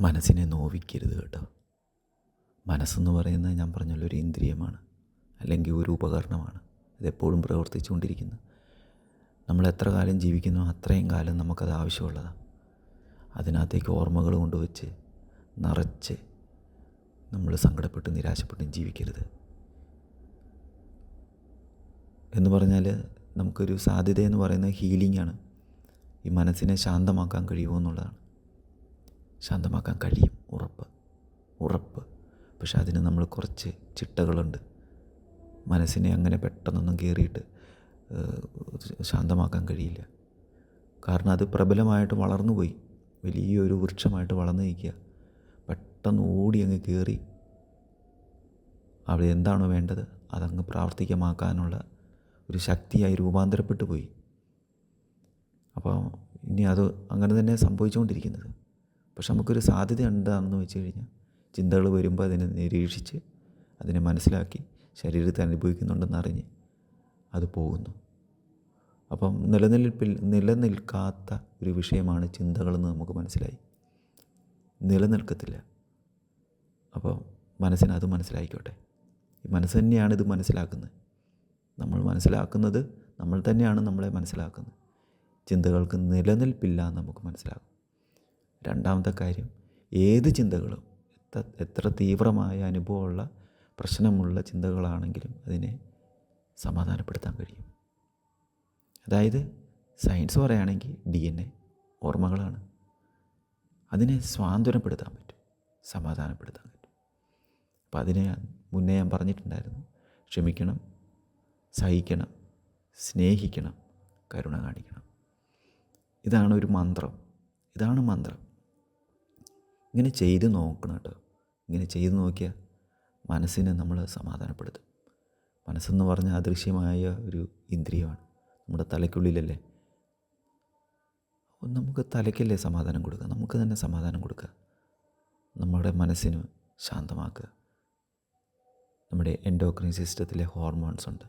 മനസ്സിനെ നോവിക്കരുത് കേട്ടോ. മനസ്സെന്ന് പറയുന്നത് ഞാൻ പറഞ്ഞല്ലോ ഒരു ഇന്ദ്രിയമാണ് അല്ലെങ്കിൽ ഒരു ഉപകരണമാണ്. ഇതെപ്പോഴും പ്രവർത്തിച്ചുകൊണ്ടിരിക്കുന്നു. നമ്മൾ എത്ര കാലം ജീവിക്കുന്നോ അത്രയും കാലം നമുക്കത് ആവശ്യമുള്ളതാണ് അതിനകത്തേക്ക് ഓർമ്മകൾ കൊണ്ടുവച്ച് നിറച്ച് നമ്മൾ സങ്കടപ്പെട്ടും നിരാശപ്പെട്ടും ജീവിക്കരുത്. എന്ന് പറഞ്ഞാൽ നമുക്കൊരു സാധ്യതയെന്ന് പറയുന്നത് ഹീലിംഗ് ആണ്. ഈ മനസ്സിനെ ശാന്തമാക്കാൻ കഴിയുമോ എന്നുള്ളതാണ്. ശാന്തമാക്കാൻ കഴിയും. ഉറപ്പ്. ഉറപ്പ്. പക്ഷെ അതിന് നമ്മൾ കുറച്ച് ചിട്ടകളുണ്ട്. മനസ്സിനെ അങ്ങനെ പെട്ടെന്നൊന്നും കയറിയിട്ട് ശാന്തമാക്കാൻ കഴിയില്ല. കാരണം അത് പ്രബലമായിട്ട് വളർന്നു പോയി വലിയൊരു വൃക്ഷമായിട്ട് വളർന്നു നിൽക്കുക. പെട്ടെന്ന് ഓടി അങ്ങ് കയറി അവിടെ എന്താണോ വേണ്ടത് അതങ്ങ് പ്രാവർത്തികമാക്കാനുള്ള ഒരു ശക്തിയായി രൂപാന്തരപ്പെട്ടു പോയി. അപ്പോൾ ഇനി അത് അങ്ങനെ തന്നെ സംഭവിച്ചുകൊണ്ടിരിക്കുന്നത്. പക്ഷെ നമുക്കൊരു സാധ്യത എന്താണെന്ന് വെച്ച് കഴിഞ്ഞാൽ ചിന്തകൾ വരുമ്പോൾ അതിനെ നിരീക്ഷിച്ച് അതിനെ മനസ്സിലാക്കി ശരീരത്തെ അനുഭവിക്കുന്നുണ്ടെന്ന് അറിഞ്ഞ് അത് പോകുന്നു. അപ്പം നിലനിൽപ്പിൽ നിലനിൽക്കാത്ത ഒരു വിഷയമാണ് ചിന്തകളെന്ന് നമുക്ക് മനസ്സിലായി. നിലനിൽക്കത്തില്ല. അപ്പോൾ മനസ്സിന് അത് മനസ്സിലായിക്കോട്ടെ. മനസ്സ് തന്നെയാണ് ഇത് മനസ്സിലാക്കുന്നത്. നമ്മൾ മനസ്സിലാക്കുന്നത് നമ്മൾ തന്നെയാണ് നമ്മളെ മനസ്സിലാക്കുന്നത്. ചിന്തകൾക്ക് നിലനിൽപ്പില്ല എന്ന് നമുക്ക് മനസ്സിലാകും. രണ്ടാമത്തെ കാര്യം ഏത് ചിന്തകളും എത്ര തീവ്രമായ അനുഭവമുള്ള പ്രശ്നമുള്ള ചിന്തകളാണെങ്കിലും അതിനെ സമാധാനപ്പെടുത്താൻ കഴിയും. അതായത് സയൻസ് പറയുകയാണെങ്കിൽ ഡി എൻ എ ഓർമ്മകളാണ്. അതിനെ സ്വാന്തനപ്പെടുത്താൻ പറ്റും സമാധാനപ്പെടുത്താൻ പറ്റും. അപ്പം അതിനെ മുന്നേ ഞാൻ പറഞ്ഞിട്ടുണ്ടായിരുന്നു ക്ഷമിക്കണം സഹിക്കണം സ്നേഹിക്കണം കരുണ കാണിക്കണം. ഇതാണ് ഒരു മന്ത്രം. ഇതാണ് മന്ത്രം. ഇങ്ങനെ ചെയ്ത് നോക്കണം കേട്ടോ. ഇങ്ങനെ ചെയ്ത് നോക്കിയാൽ മനസ്സിനെ നമ്മൾ സമാധാനപ്പെടുത്തും. മനസ്സെന്ന് പറഞ്ഞാൽ അദൃശ്യമായ ഒരു ഇന്ദ്രിയമാണ്. നമ്മുടെ തലയ്ക്കുള്ളിലല്ലേ? നമുക്ക് തലയ്ക്കല്ലേ സമാധാനം കൊടുക്കുക? നമുക്ക് തന്നെ സമാധാനം കൊടുക്കുക. നമ്മുടെ മനസ്സിന് ശാന്തമാക്കുക. നമ്മുടെ എൻഡോക്രൈൻ സിസ്റ്റത്തിലെ ഹോർമോൺസ് ഉണ്ട്.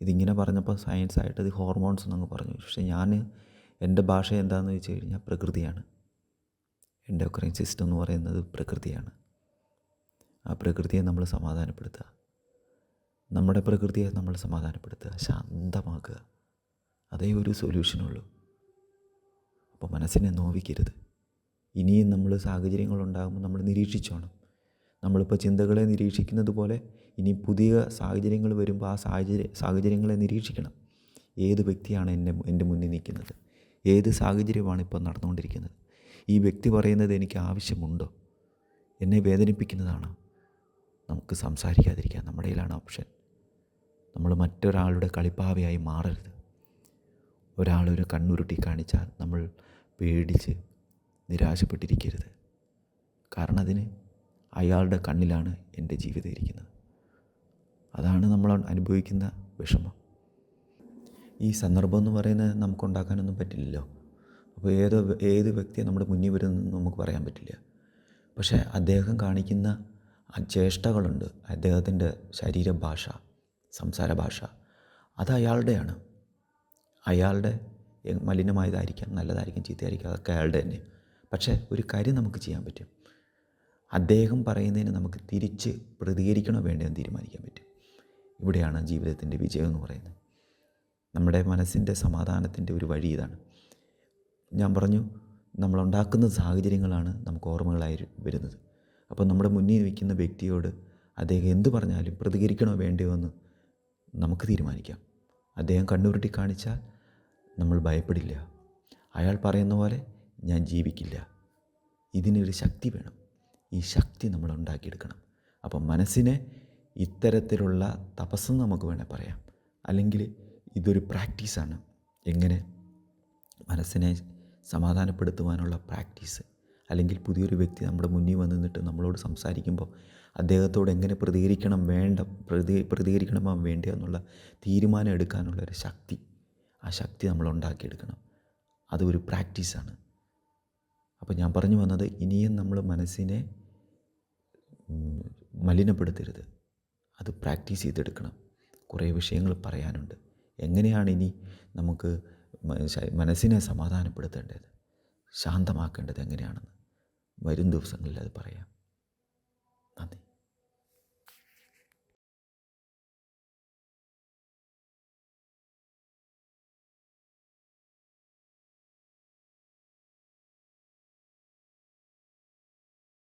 ഇതിങ്ങനെ പറഞ്ഞപ്പോൾ സയൻസ് ആയിട്ട് ഇത് ഹോർമോൺസ് എന്നങ്ങ് പറഞ്ഞു. പക്ഷേ ഞാൻ എന്റെ ഭാഷ എന്താണെന്ന് വെച്ച് കഴിഞ്ഞാൽ പ്രകൃതിയാണ്. എൻഡോക്രൈൻ സിസ്റ്റം എന്ന് പറയുന്നത് പ്രകൃതിയാണ്. ആ പ്രകൃതിയെ നമ്മൾ സമാധാനപ്പെടുത്തുക. നമ്മുടെ പ്രകൃതിയെ നമ്മൾ സമാധാനപ്പെടുത്തുക. ശാന്തമാക്കുക. അതേ ഒരു സൊല്യൂഷനുള്ളൂ അപ്പോൾ മനസ്സിനെ നോവിക്കരുത്. ഇനിയും നമ്മൾ സാഹചര്യങ്ങളുണ്ടാകുമ്പോൾ നമ്മൾ നിരീക്ഷിച്ചോണം. നമ്മളിപ്പോൾ ചിന്തകളെ നിരീക്ഷിക്കുന്നത് പോലെ ഇനി പുതിയ സാഹചര്യങ്ങൾ വരുമ്പോൾ ആ സാഹചര്യ സാഹചര്യങ്ങളെ നിരീക്ഷിക്കണം. ഏത് വ്യക്തിയാണ് എന്റെ എന്റെ മുന്നിൽ നിൽക്കുന്നത്? ഏത് സാഹചര്യമാണ് ഇപ്പോൾ നടന്നുകൊണ്ടിരിക്കുന്നത്? ഈ വ്യക്തി പറയുന്നത് എനിക്ക് ആവശ്യമുണ്ടോ? എന്നെ വേദനിപ്പിക്കുന്നതാണ്? നമുക്ക് സംസാരിക്കാതിരിക്കാം. നമ്മുടെ കയ്യിലാണ് ഓപ്ഷൻ. നമ്മൾ മറ്റൊരാളുടെ കളിപ്പാവയായി മാറരുത്. ഒരാളൊരു കണ്ണുരുട്ടി കാണിച്ചാൽ നമ്മൾ പേടിച്ച് നിരാശപ്പെട്ടിരിക്കരുത്. കാരണം അതിന് അയാളുടെ കണ്ണിലാണ് എന്റെ ജീവിതം ഇരിക്കുന്നത്. അതാണ് നമ്മൾ അനുഭവിക്കുന്ന വിഷമം. ഈ സന്ദർഭം എന്ന് പറയുന്നത് നമുക്കുണ്ടാക്കാനൊന്നും പറ്റില്ലല്ലോ. അപ്പോൾ ഏത് ഏത് വ്യക്തിയെ നമ്മുടെ മുന്നിൽ വരുന്നതെന്ന് നമുക്ക് പറയാൻ പറ്റില്ല. പക്ഷേ അദ്ദേഹം കാണിക്കുന്ന ആ ചേഷ്ടകളുണ്ട് അദ്ദേഹത്തിന്റെ ശരീരഭാഷ സംസാര ഭാഷ അത് അയാളുടെയാണ്. അയാളുടെ മലിനമായതായിരിക്കാം നല്ലതായിരിക്കും ചീത്തയായിരിക്കാം അതൊക്കെ അയാളുടെ തന്നെ. പക്ഷേ ഒരു കാര്യം നമുക്ക് ചെയ്യാൻ പറ്റും. അദ്ദേഹം പറയുന്നതിന് നമുക്ക് തിരിച്ച് പ്രതികരിക്കണോ വേണ്ടതെന്ന് തീരുമാനിക്കാൻ പറ്റും. ഇവിടെയാണ് ജീവിതത്തിന്റെ വിജയം എന്ന് പറയുന്നത്. നമ്മുടെ മനസ്സിന്റെ സമാധാനത്തിന്റെ ഒരു വഴി ഇതാണ്. ഞാൻ പറഞ്ഞു നമ്മളുണ്ടാക്കുന്ന സാഹചര്യങ്ങളാണ് നമുക്ക് ഓർമ്മകളായി വരുന്നത്. അപ്പോൾ നമ്മുടെ മുന്നിൽ നിൽക്കുന്ന വ്യക്തിയോട് അദ്ദേഹം എന്ത് പറഞ്ഞാലും പ്രതികരിക്കണോ വേണ്ടയോ എന്ന് നമുക്ക് തീരുമാനിക്കാം. അദ്ദേഹം കണ്ണുരുട്ടി കാണിച്ചാൽ നമ്മൾ ഭയപ്പെടില്ല. അയാൾ പറയുന്ന പോലെ ഞാൻ ജീവിക്കില്ല. ഇതിനൊരു ശക്തി വേണം. ഈ ശക്തി നമ്മൾ ഉണ്ടാക്കിയെടുക്കണം. അപ്പം മനസ്സിനെ ഇത്തരത്തിലുള്ള തപസ്സെന്ന് നമുക്ക് വേണേൽ പറയാം. അല്ലെങ്കിൽ ഇതൊരു പ്രാക്ടീസാണ്. എങ്ങനെ മനസ്സിനെ സമാധാനപ്പെടുത്തുവാനുള്ള പ്രാക്ടീസ് അല്ലെങ്കിൽ പുതിയൊരു വ്യക്തി നമ്മുടെ മുന്നിൽ വന്ന് നിന്നിട്ട് നമ്മളോട് സംസാരിക്കുമ്പോൾ അദ്ദേഹത്തോട് എങ്ങനെ പ്രതികരിക്കണം വേണ്ട പ്രതി പ്രതികരിക്കണമോ വേണ്ട എന്നുള്ള തീരുമാനം എടുക്കാനുള്ള ഒരു ശക്തി ആ ശക്തി നമ്മൾ ഉണ്ടാക്കിയെടുക്കണം. അത് ഒരു പ്രാക്ടീസാണ് അപ്പോൾ ഞാൻ പറഞ്ഞു വന്നത് ഇനിയും നമ്മൾ മനസ്സിനെ മലിനപ്പെടുത്തരുത്. അത് പ്രാക്ടീസ് ചെയ്തെടുക്കണം. കുറേ വിഷയങ്ങൾ പറയാനുണ്ട്. എങ്ങനെയാണ് ഇനി നമുക്ക് മനസ്സിനെ സമാധാനപ്പെടുത്തേണ്ടത് ശാന്തമാക്കേണ്ടത് എങ്ങനെയാണെന്ന് വരും ദിവസങ്ങളിൽ അത് പറയാം. നന്ദി.